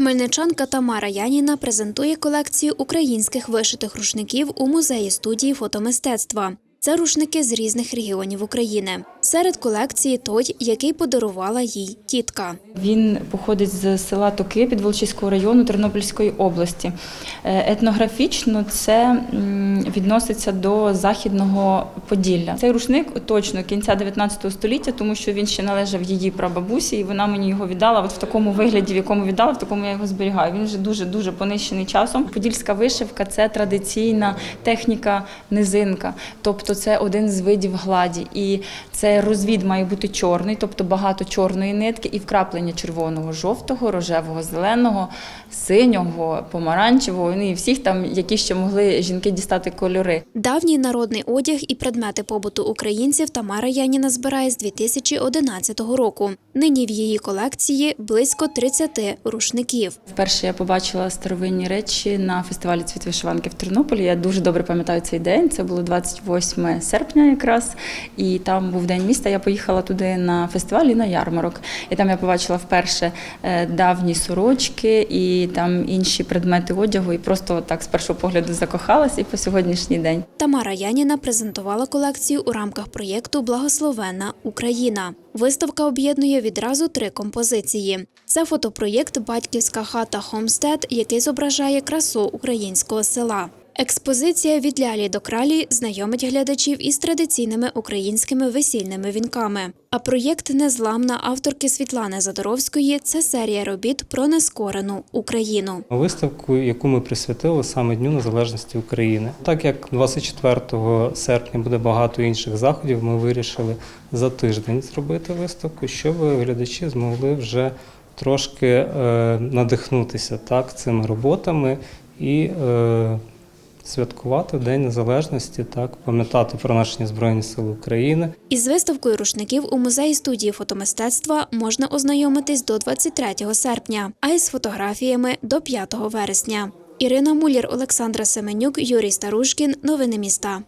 Хмельничанка Тамара Яніна презентує колекцію українських вишитих рушників у музеї студії фотомистецтва. Це рушники з різних регіонів України. Серед колекції той, який подарувала їй тітка. Він походить з села Токи Підволочиського району Тернопільської області. Е, Етнографічно це відноситься до західного Поділля. Цей рушник точно кінця 19 століття, тому що він ще належав її прабабусі, і вона мені його віддала. От в такому вигляді, в якому віддала, в такому я його зберігаю. Він вже дуже дуже понищений часом. Подільська вишивка це традиційна техніка низинка, тобто це один з видів гладі. І це розвід має бути чорний, тобто багато чорної нитки і вкраплення червоного, жовтого, рожевого, зеленого, синього, помаранчевого. Ну і всіх там, які ще могли жінки дістати кольори. Давній народний одяг і предмети побуту українців Тамара Яніна збирає з 2011 року. Нині в її колекції близько 30 рушників. Вперше я побачила старовинні речі на фестивалі «Цвіт вишиванки в Тернополі. Я дуже добре пам'ятаю цей день. Це було 28 серпня якраз. І там був день міста. Я поїхала туди на фестиваль і на ярмарок. І там я побачила вперше е, давні сорочки і там інші предмети одягу. І просто так з першого погляду закохалася і по сьогоднішній день. Тамара Яніна презентувала колекцію у рамках проєкту Благословенна Україна. Виставка об'єднує відразу три композиції. Це фотопроєкт Батьківська хата Хомстед, який зображає красу українського села. Експозиція від лялі до кралі знайомить глядачів із традиційними українськими весільними вінками. А проєкт Незламна авторки Світлани Задоровської це серія робіт про нескорену Україну. Виставку, яку ми присвятили саме Дню Незалежності України. Так як 24 серпня буде багато інших заходів, ми вирішили за тиждень зробити виставку, щоб глядачі змогли вже трошки е, надихнутися так, цими роботами і е, святкувати День Незалежності, так, пам'ятати про наші Збройні Сили України. Із виставкою рушників у музеї студії фотомистецтва можна ознайомитись до 23 серпня, а із фотографіями до 5 вересня. Ірина Мулір, Олександра Семенюк, Юрій Старушкін. Новини міста.